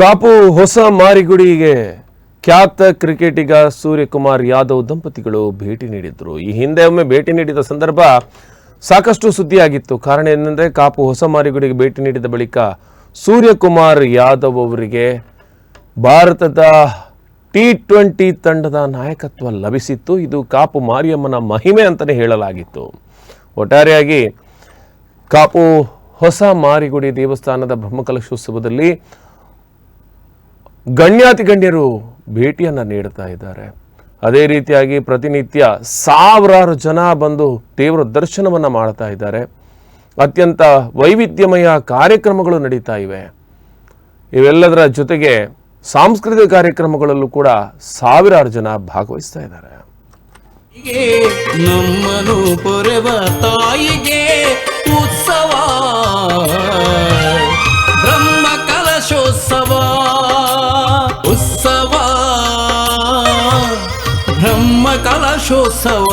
ಕಾಪು ಹೊಸ ಮಾರಿಗುಡಿಗೆ ಖ್ಯಾತ ಕ್ರಿಕೆಟಿಗ ಸೂರ್ಯಕುಮಾರ್ ಯಾದವ್ ದಂಪತಿಗಳು ಭೇಟಿ ನೀಡಿದ್ರು. ಈ ಹಿಂದೆ ಒಮ್ಮೆ ಭೇಟಿ ನೀಡಿದ ಸಂದರ್ಭ ಸಾಕಷ್ಟು ಸುದ್ದಿಯಾಗಿತ್ತು. ಕಾರಣ ಏನಂದ್ರೆ ಕಾಪು ಹೊಸ ಮಾರಿಗುಡಿಗೆ ಭೇಟಿ ನೀಡಿದ ಬಳಿಕ ಸೂರ್ಯಕುಮಾರ್ ಯಾದವ್ ಅವರಿಗೆ ಭಾರತದ ಟಿ ಟ್ವೆಂಟಿ ತಂಡದ ನಾಯಕತ್ವ ಲಭಿಸಿತ್ತು. ಇದು ಕಾಪು ಮಾರಿಯಮ್ಮನ ಮಹಿಮೆ ಅಂತಲೇ ಹೇಳಲಾಗಿತ್ತು. ಒಟ್ಟಾರೆಯಾಗಿ ಕಾಪು ಹೊಸ ಮಾರಿಗುಡಿ ದೇವಸ್ಥಾನದ ಬ್ರಹ್ಮಕಲಶೋತ್ಸವದಲ್ಲಿ ಗಣ್ಯಾತಿ ಗಣ್ಯರು ಭೇಟಿಯನ್ನು ನೀಡ್ತಾ ಇದ್ದಾರೆ. ಅದೇ ರೀತಿಯಾಗಿ ಪ್ರತಿನಿತ್ಯ ಸಾವಿರಾರು ಜನ ಬಂದು ದೇವರ ದರ್ಶನವನ್ನು ಮಾಡ್ತಾ ಇದ್ದಾರೆ. ಅತ್ಯಂತ ವೈವಿಧ್ಯಮಯ ಕಾರ್ಯಕ್ರಮಗಳು ನಡೀತಾ ಇವೆ. ಇವೆಲ್ಲದರ ಜೊತೆಗೆ ಸಾಂಸ್ಕೃತಿಕ ಕಾರ್ಯಕ್ರಮಗಳಲ್ಲೂ ಕೂಡ ಸಾವಿರಾರು ಜನ ಭಾಗವಹಿಸ್ತಾ ಇದ್ದಾರೆ. ನಮ್ಮನು ಪೊರೆವ ತಾಯಿಗೆ ಉತ್ಸವ, ಬ್ರಹ್ಮ ಕಲಶೋತ್ಸವ. ಉತ್ಸವ ಬ್ರಹ್ಮ ಕಲಶೋತ್ಸವ